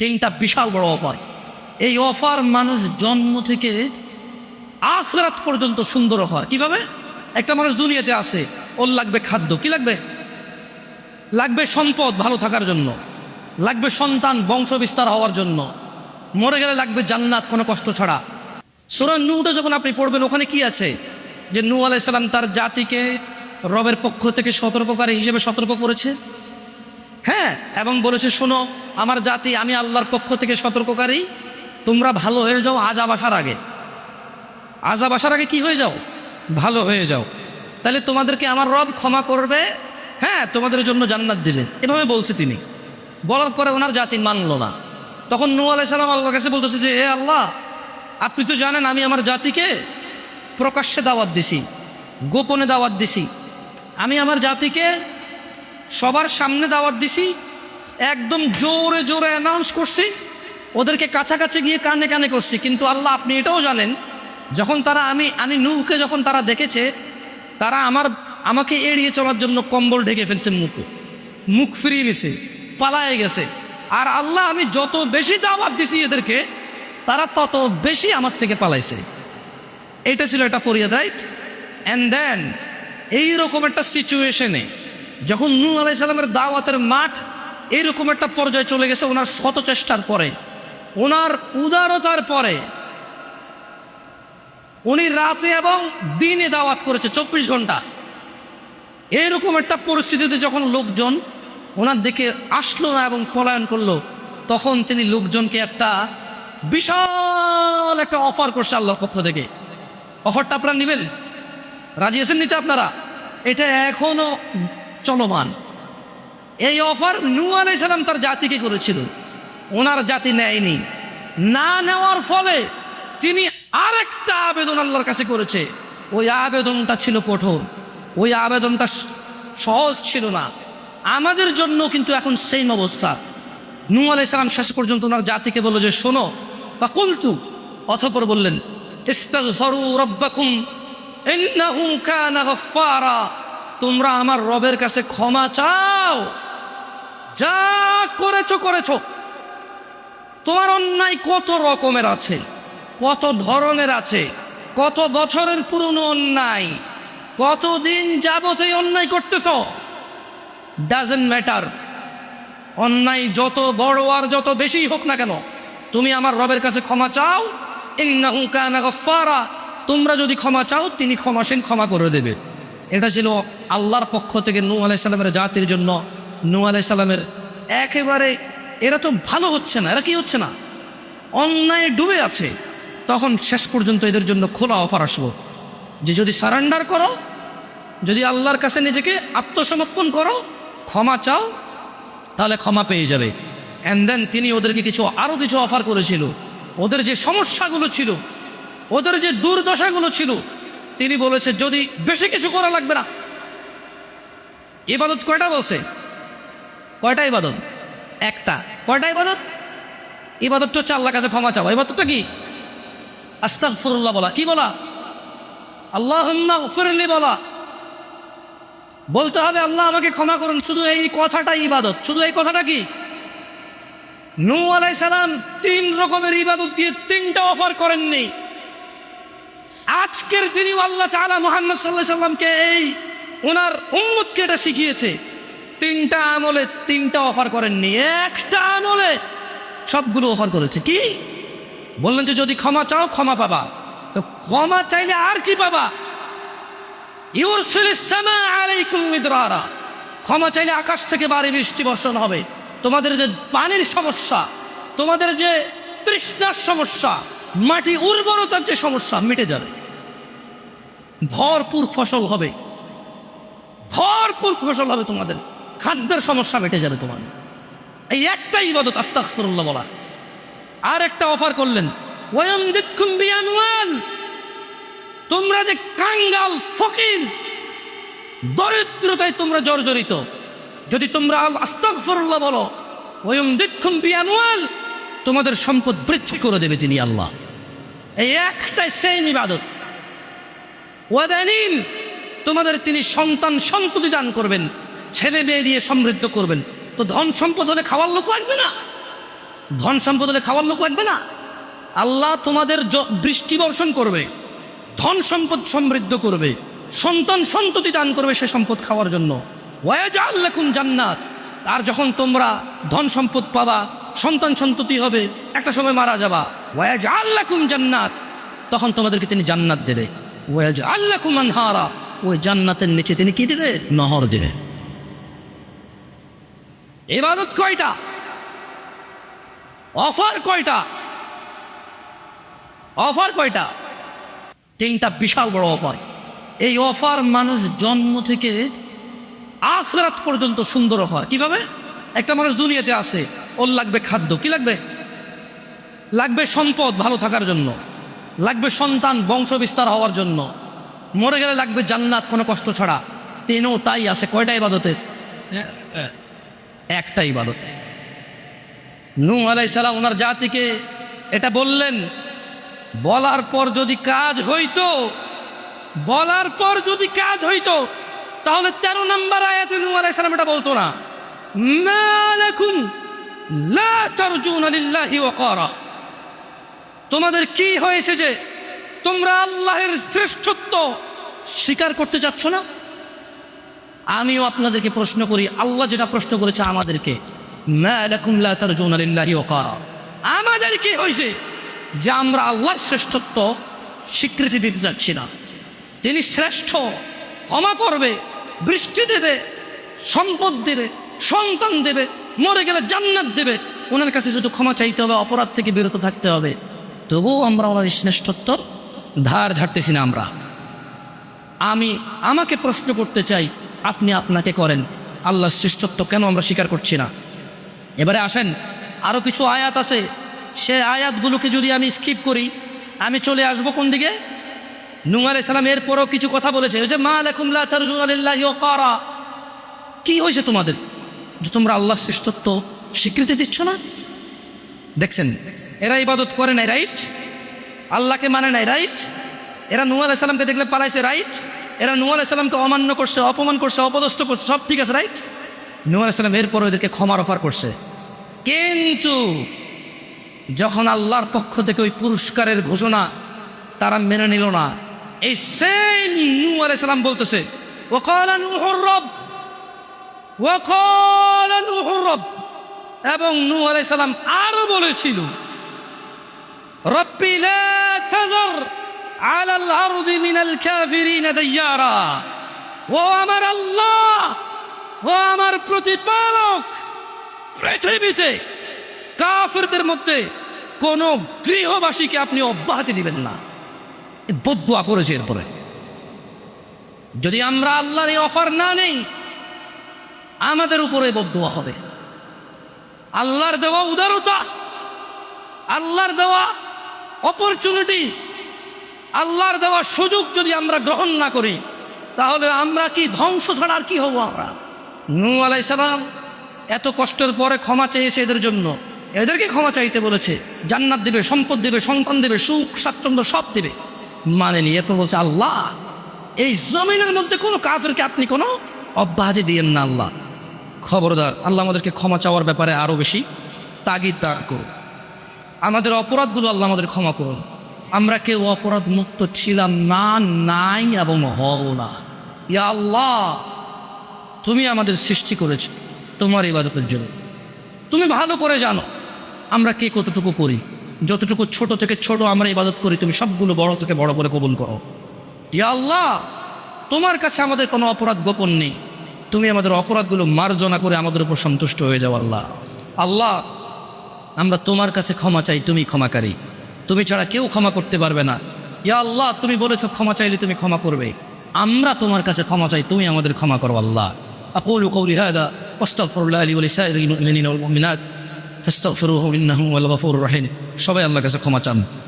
তিনটা বিশাল বড় অফার। এই অফার মানুষ জন্ম থেকে আখরাত পর্যন্ত সুন্দর অফার। কীভাবে? একটা মানুষ দুনিয়াতে আছে, ওর লাগবে খাদ্য। কি লাগবে? লাগবে সম্পদ ভালো থাকার জন্য। লাগবে সন্তান বংশ বিস্তার হওয়ার জন্য। মরে গেলে লাগবে জান্নাত, কোনো কষ্ট ছাড়া। সুরা নূটা যখন আপনি পড়বেন, ওখানে কি আছে? যে নূ আলাইসাল্লাম তার জাতিকে রবের পক্ষ থেকে সতর্ককারী হিসেবে সতর্ক করেছে। হ্যাঁ এবং বলেছে, শোনো আমার জাতি, আমি আল্লাহর পক্ষ থেকে সতর্ককারী। তোমরা ভালো হয়ে যাও আজাব আসার আগে। আজাব আসার আগে কি হয়ে যাও? ভালো হয়ে যাও। তাহলে তোমাদেরকে আমার রব ক্ষমা করবে। হ্যাঁ তোমাদের জন্য জান্নাত দিলে। এভাবে বলছে তিনি। বলার পরে ওনার জাতি মানলো না। তখন নূ আলাইসাল্লাম আল্লাহর কাছে বলতেছে যে হে আল্লাহ, আপনি তো জানেন আমি আমার জাতিকে প্রকাশ্যে দাওয়াত দিছি, গোপনে দাওয়াত দিছি। আমি আমার জাতিকে সবার সামনে দাওয়াত দিছি একদম জোরে জোরে অ্যানাউন্স করছি, ওদেরকে কাছাকাছি গিয়ে কানে কানে করছি, কিন্তু আল্লাহ আপনি এটাও জানেন, যখন তারা আমি আমি নূহকে যখন তারা দেখেছে, তারা আমার, আমাকে এড়িয়ে চলার জন্য কম্বল ঢেকে ফেলছে মুখ। মুখ ফিরিয়ে নিছে, পালায়ে গেছে। আর আল্লাহ আমি যত বেশি দাওয়াত দিছি এদেরকে, তারা তত বেশি আমার থেকে পালাইছে। এটা ছিল একটা ফরিয়াদ রাইট অ্যান্ড দেন এইরকম একটা সিচুয়েশনে যখন নূ আলাইসাল্লামের দাওয়াতের মাঠ এইরকম একটা পর্যায়ে চলে গেছে ওনার শত চেষ্টার পরে। ওনার উদারতার পরে। উনি রাতে এবং দিনে দাওয়াত করেছে চব্বিশ ঘণ্টা। এইরকম একটা পরিস্থিতিতে যখন লোকজন ওনার দিকে আসলো না এবং পলায়ন করল, তখন তিনি লোকজনকে একটা বিশাল একটা অফার করছে আল্লাহর পক্ষ থেকে। অফারটা আপনারা নেবেন? রাজি আছেন নিতে আপনারা? এটা এখনও চলমান। এই অফার নূ আলাইসালাম তার জাতিকে করেছিল। ওনার জাতি নেয়নি। না নেওয়ার ফলে তিনি আরেকটা আবেদন আল্লাহর কাছে করেছে। ওই আবেদনটা ছিল কঠোর। ওই আবেদনটা সহজ ছিল না। আমাদের জন্য কিন্তু এখন সেম অবস্থা। নূ আলাইসালাম শেষ পর্যন্ত ওনার জাতিকে বলল যে, শোনো। বা কুলতু অথপর বললেন তোমরা আমার রবের কাছে ক্ষমা চাও। যা করেছ করেছ। তোমার অন্যায় কত রকমের আছে, কত ধরনের আছে, কত বছরের পুরনো অন্যায়, কতদিন যাবত এই অন্যায় করতেছ? ডাজেন্ট ম্যাটার অন্যায় যত বড় আর যত বেশি হোক না কেন, তুমি আমার রবের কাছে ক্ষমা চাও। তোমরা যদি ক্ষমা চাও, তিনি ক্ষমাসীন ক্ষমা করে দেবে। এটা ছিল আল্লাহর পক্ষ থেকে নূ আলাইসাল্লামের জাতির জন্য নূ আলাইসাল্লামের একেবারে, এরা তো ভালো হচ্ছে না, এরা কি হচ্ছে না? অন্যায় ডুবে আছে। তখন শেষ পর্যন্ত এদের জন্য খোলা অফার আসব যে যদি সারেন্ডার করো, যদি আল্লাহর কাছে নিজেকে আত্মসমর্পণ করো, ক্ষমা চাও, তাহলে ক্ষমা পেয়ে যাবে। অ্যান্ড দেন তিনি ওদেরকে কিছু আরও কিছু অফার করেছিল। ওদের যে সমস্যাগুলো ছিল, ওদের যে দুর্দশাগুলো ছিল, তিনি বলেছে, যদি বেশি কিছু করা লাগবে না। ইবাদত কয়টা বলছে? কয়টা ইবাদত? একটা। কয়টা ইবাদত? ইবাদতটা হচ্ছে আল্লাহর কাছে ক্ষমা চাওয়া। ইবাদতটা কি? আস্তাগফিরুল্লাহ বলা। কি বলা? আল্লাহুম্মা গফিরলি বলা। বলতে হবে, আল্লাহ আমাকে ক্ষমা করুন। শুধু এই কথাটাই ইবাদত। শুধু এই কথাটা কি? নূ আলাই সালাম তিন রকমের ইবাদত দিয়ে তিনটা অফার করেননি। আজকের দিনই আল্লাহ তাআলা মুহাম্মদ সাল্লাহ সাল্লামকে এই ওনার উম্মতকে এটা শিখিয়েছে। তিনটা আমলে তিনটা অফার করেননি, একটা আমলে সবগুলো অফার করেছে। কি? বললেন যে যদি ক্ষমা চাও, ক্ষমা পাবা। তো ক্ষমা চাইলে আর কি পাবা? ক্ষমা চাইলে আকাশ থেকে বাড়ি বৃষ্টি বর্ষণ হবে। তোমাদের যে পানির সমস্যা, তোমাদের যে তৃষ্ণার সমস্যা, মাটি উর্বরতার যে সমস্যা মিটে যাবে। ভরপুর ফসল হবে। ভরপুর ফসল হবে তোমাদের। খাদ্যের সমস্যা মিটে যাবে তোমার। এই একটাই ইবাদত, আস্তাগফিরুল্লাহ বলা। আর একটা অফার করলেন বিআমওয়াল। তোমরা যে কাঙ্গাল, ফকির, দরিদ্রতায় তোমরা জর্জরিত, যদি তোমরা আস্তাগফিরুল্লাহ বলো ওয়ায়ামদিদকুম বিআমওয়াল, তোমাদের সম্পদ বৃদ্ধি করে দেবে তিনি আল্লাহ। এই একটাই সেম ইবাদত। ওয়াদানিন তোমাদের তিনি সন্তান সন্ততি দান করবেন। ছেলে মেয়ে দিয়ে সমৃদ্ধ করবেন। তো ধন সম্পদ হলে খাওয়ার লোক লাগবে না। ধন সম্পদ হলে খাওয়ার লোক লাগবে না। আল্লাহ তোমাদের বৃষ্টি বর্ষণ করবে, ধন সম্পদ সমৃদ্ধ করবে, সন্তান সন্ততি দান করবে সে সম্পদ খাওয়ার জন্য। ওয়াজা আল্লাকুম জান্নাত। আর যখন তোমরা ধন সম্পদ পাবা, সন্তান সন্ততি হবে, একটা সময় মারা যাবা। ওয়াজা আল্লাকুম জান্নাত। তখন তোমাদেরকে তিনি জান্নাত দেবে। ওয়াজা আল্লাকুম আনহারা। ওই জান্নাতের নিচে তিনি কি দেবে? নহর দেবে। এবাদত কয়টা? অফার কয়টা? অফার কয়টা? তিনটা বিশাল বড় অফার। এই অফার মানুষ জন্ম থেকে আখরাত পর্যন্ত সুন্দর অফার। কীভাবে? একটা মানুষ দুনিয়াতে আছে, ওর লাগবে খাদ্য। কি লাগবে? লাগবে সম্পদ ভালো থাকার জন্য। লাগবে সন্তান বংশ বিস্তার হওয়ার জন্য। মরে গেলে লাগবে জান্নাত, কোনো কষ্ট ছাড়া। তিনও তাই আছে। কয়টা ইবাদতের? একটা ইবাদত। নূ আলাইসালাম ওনার জাতিকে এটা বললেন, বলার পর যদি কাজ হইতো, বলার পর যদি কাজ হইতো, তাহলে তেরো নম্বর আয়াতে নূ আলাইসালাম এটা বলতো না তোমাদের কি হয়েছে যে তোমরা আল্লাহের শ্রেষ্ঠত্ব স্বীকার করতে চাচ্ছ না? আমিও আপনাদেরকে প্রশ্ন করি, আল্লাহ যেটা প্রশ্ন করেছে আমাদেরকে আমাদের কি হয়েছে? যে আমরা আল্লাহর শ্রেষ্ঠত্ব স্বীকৃতি দিতে যাচ্ছি না। তিনি শ্রেষ্ঠ, ক্ষমা করবে, বৃষ্টি দেবে, সম্পদ দেবে, সন্তান দেবে, মরে গেলে জান্নাত দেবে। ওনার কাছে শুধু ক্ষমা চাইতে হবে, অপরাধ থেকে বিরত থাকতে হবে। তবুও আমরা ওনার শ্রেষ্ঠত্ব ধার ধারতেছি না আমরা। আমি আমাকে প্রশ্ন করতে চাই আপনি আপনাকে করেন। আল্লাহর শ্রেষ্ঠত্ব কেন আমরা স্বীকার করছি না? এবারে আসেন আরও কিছু আয়াত আছে। সে আয়াতগুলোকে যদি আমি স্কিপ করি, আমি চলে আসব কোন দিকে? নুহ আলাই সালাম এরপরও কিছু কথা বলেছে। যে, মা কারা কি হয়েছে তোমাদের? যে তোমরা আল্লাহ শ্রেষ্ঠত্ব স্বীকৃতি দিচ্ছ না? দেখছেন, এরা ইবাদত করে নাই রাইট আল্লাহকে মানে নাই রাইট এরা নুয়া আলাইসাল্লামকে দেখলে পালাইছে রাইট এরা নুয়া আলাইসাল্লামকে অমান্য করছে, অপমান করছে, অপদস্থ করছে, সব ঠিক আছে রাইট নুয়া আলাইসাল্লাম এরপর ওদেরকে ক্ষমার অফার করছে। কিন্তু যখন আল্লাহর পক্ষ থেকে ওই পুরস্কারের ঘোষণা তারা মেনে নিল না, এই সেম নু আলাইসাল্লাম বলতেছে এবং নু আলাইসাল্লাম আরও বলেছিল, রব্বি লা তাযার আলা আল আরদি মিনাল কাফিরিন দাইয়ারা ও আমার আল্লাহ ও আমার প্রতিপালক পৃথিবীতে কাফেরদের মধ্যে কোন গৃহবাসীকে আপনি অব্যাহতি দিবেন না। বদুয়া করেছে এরপরে। যদি আমরা আল্লাহর এই অফার না নেই, আমাদের উপরে বদুয়া হবে। আল্লাহর দেওয়া উদারতা, আল্লাহর দেওয়া অপরচুনিটি আল্লাহর দেওয়া সুযোগ যদি আমরা গ্রহণ না করি, তাহলে আমরা কি ধ্বংস ছাড়া আর কি হব আমরা? নু আলাই আলাইসালাম এত কষ্টের পরে ক্ষমা চেয়েছে এদের জন্য। এদেরকে ক্ষমা চাইতে বলেছে, জান্নাত দেবে, সম্পদ দেবে, সন্তান দেবে, সুখ, স্বাচ্ছন্দ্য সব দেবে। মানেনি এরপর বলছে, আল্লাহ, এই জমিনের মধ্যে কোনো কাফেরকে আপনি কোনো অব্যাহতি দিয়েন না আল্লাহ। খবরদার, আল্লাহ আমাদেরকে ক্ষমা চাওয়ার ব্যাপারে আরও বেশি তাগিদ দান করুন আমাদের অপরাধগুলো আল্লাহ আমাদের ক্ষমা করুন। আমরা কেউ অপরাধ মুক্ত ছিলাম না, নাই এবং হব না। ইয়া আল্লাহ, তুমি আমাদের সৃষ্টি করেছ তোমার ইবাদতের জন্য। তুমি ভালো করে জানো আমরা কে কতটুকু করি। যতটুকু ছোট থেকে ছোট আমরা ইবাদত করি, তুমি সবগুলো বড় থেকে বড় বলে কবুল করো। ইয়া আল্লাহ, তোমার কাছে আমাদের কোনো অপরাধ গোপন নেই। তুমি আমাদের অপরাধগুলো মার্জনা করে আমাদের উপর সন্তুষ্ট হয়ে যাও আল্লাহ। আল্লাহ, আমরা তোমার কাছে ক্ষমা চাই, তুমি ক্ষমাকারী। তুমি ছাড়া কেউ ক্ষমা করতে পারবে না ইয়া আল্লাহ তুমি বলেছো ক্ষমা চাইলে তুমি ক্ষমা করবে আমরা তোমার কাছে ক্ষমা চাই তুমি আমাদের ক্ষমা করো আল্লাহ أقول قولي هذا واستغفر الله لي ولسائر المؤمنين والمؤمنات فاستغفروه إنه هو الغفور الرحيم সবাই আল্লাহর কাছে ক্ষমা চান